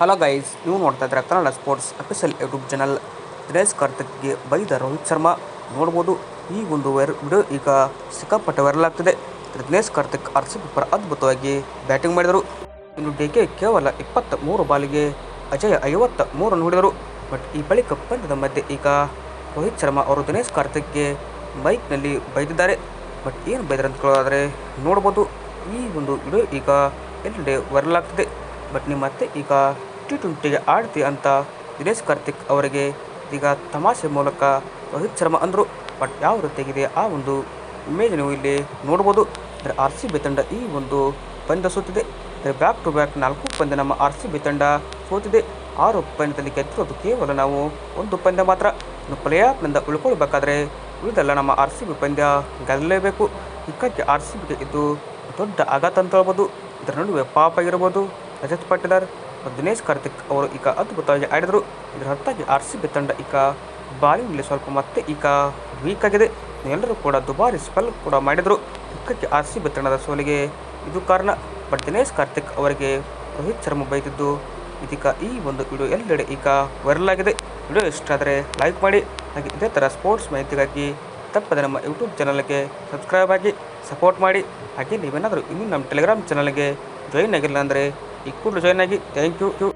Hello guys ನೀವು ನೋಡ್ತಾ ಇದ್ರೆ Kannada sports official YouTube channel Dinesh ಕಾರ್ತಿಕ್ಗೆ ಬೈದ ರೋಹಿತ್ ಶರ್ಮಾ. ನೋಡ್ಬೋದು, ಈ ಒಂದು ವೈರ್ ವಿಡಿಯೋ ಈಗ ಸಿಕ್ಕಾಪಟ್ಟೆ ವೈರಲ್ ಆಗ್ತಿದೆ. ದಿನೇಶ್ ಕಾರ್ತಿಕ್ ಆರ್ ಸಿ ಪರ ಅದ್ಭುತವಾಗಿ ಬ್ಯಾಟಿಂಗ್ ಮಾಡಿದರು. ಇನ್ನು ಡಿ ಕೆ ಕೇವಲ ಇಪ್ಪತ್ತ ಮೂರು ಬಾಲಿಗೆ ಅಜಯ ಐವತ್ತ ಮೂರನ್ನು ಹೊಡೆದರು. ಬಟ್ ಈ ಬಳಿಕ ಪಂದ್ಯದ ಮಧ್ಯೆ ಈಗ ರೋಹಿತ್ ಶರ್ಮಾ ಅವರು ದಿನೇಶ್ ಕಾರ್ತಿಕ್ಗೆ ಬೈಕ್ನಲ್ಲಿ ಬೈದಿದ್ದಾರೆ. ಬಟ್ ಏನು ಬೈದರು ಅಂತ ಕೇಳೋದಾದರೆ ನೋಡ್ಬೋದು, ಈ ಒಂದು ವಿಡಿಯೋ ಈಗ ಎಲ್ಲೆಡೆ ವೈರಲ್ ಆಗ್ತಿದೆ. ಬಟ್ ನೀವು ಮತ್ತೆ ಈಗ ಟಿ ಟ್ವೆಂಟಿಗೆ ಆಡ್ತಿ ಅಂತ ದಿನೇಶ್ ಕಾರ್ತಿಕ್ ಅವರಿಗೆ ಈಗ ತಮಾಷೆ ಮೂಲಕ ರೋಹಿತ್ ಶರ್ಮಾ ಅಂದರು. ಬಟ್ ಯಾವ ರೀತಿಯಾಗಿದೆ ಆ ಒಂದು ಇಮೇಜ್ ನೀವು ಇಲ್ಲಿ ನೋಡ್ಬೋದು. ಅಂದರೆ ಆರ್ ಸಿ ಬಿ ತಂಡ ಈ ಒಂದು ಪಂದ್ಯ ಸೋತಿದೆ. ಅಂದರೆ ಬ್ಯಾಕ್ ಟು ಬ್ಯಾಕ್ ನಾಲ್ಕು ಪಂದ್ಯ ನಮ್ಮ ಆರ್ ಸಿ ಬಿ ತಂಡ ಸೋತಿದೆ. ಆರು ಪಂದ್ಯದಲ್ಲಿ ಗೆದ್ದಿರೋದು ಕೇವಲ ನಾವು ಒಂದು ಪಂದ್ಯ ಮಾತ್ರ. ಇನ್ನು ಪ್ಲೇ ಆಫ್ನಿಂದ ಉಳ್ಕೊಳ್ಬೇಕಾದ್ರೆ ಉಳಿದೆಲ್ಲ ನಮ್ಮ ಆರ್ ಸಿ ಬಿ ಪಂದ್ಯ ಗೆಲ್ಲಲೇಬೇಕು. ಹೀಗಾಗಿ ಆರ್ ಸಿ ಬಿಗೆ ಇದು ದೊಡ್ಡ ಆಘಾತ ಅಂತ ಹೇಳ್ಬೋದು. ಇದರ ನಡುವೆ ಪಾಪ ಆಗಿರ್ಬೋದು ರಜತ್ ಪಾಟೀದಾರ್ ಮತ್ತು ದಿನೇಶ್ ಕಾರ್ತಿಕ್ ಅವರು ಈಗ ಅದ್ಭುತವಾಗಿ ಆಡಿದರು. ಇದರ ಹೊರತಾಗಿ ಆರ್ ಸಿ ಬಿ ತಂಡ ಈಗ ಬಾಲಿಂಗ್ನಲ್ಲಿ ಸ್ವಲ್ಪ ಮತ್ತೆ ಈಗ ವೀಕ್ ಆಗಿದೆ. ಎಲ್ಲರೂ ಕೂಡ ದುಬಾರಿ ಸ್ಪೆಲ್ ಕೂಡ ಮಾಡಿದರು. ದುಃಖಕ್ಕೆ ಆರ್ ಸಿ ಬಿ ಸೋಲಿಗೆ ಇದು ಕಾರಣ. ಬಟ್ ದಿನೇಶ್ ಕಾರ್ತಿಕ್ ಅವರಿಗೆ ರೋಹಿತ್ ಶರ್ಮಾ ಬೈದಿದ್ದು ಇದೀಗ ಈ ಒಂದು ವಿಡಿಯೋ ಎಲ್ಲೆಡೆ ಈಗ ವೈರಲ್ ಆಗಿದೆ. ವಿಡಿಯೋ ಇಷ್ಟ ಆದರೆ ಲೈಕ್ ಮಾಡಿ. ಹಾಗೆ ಇದೇ ಥರ ಸ್ಪೋರ್ಟ್ಸ್ ಮಾಹಿತಿಗಾಗಿ ತಪ್ಪದೆ ನಮ್ಮ ಯೂಟ್ಯೂಬ್ ಚಾನಲ್ಗೆ ಸಬ್ಸ್ಕ್ರೈಬ್ ಆಗಿ ಸಪೋರ್ಟ್ ಮಾಡಿ. ಹಾಗೆ ನೀವೇನಾದರೂ ಇನ್ನೂ ನಮ್ಮ ಟೆಲಿಗ್ರಾಮ್ ಚಾನಲ್ಗೆ ಜಾಯಿನ್ ಆಗಿಲ್ಲ ಅಂದರೆ ಈ ಕೂಡಲೇ ಜಾಯಿನ್ ಆಗಿ ಥ್ಯಾಂಕ್ ಯು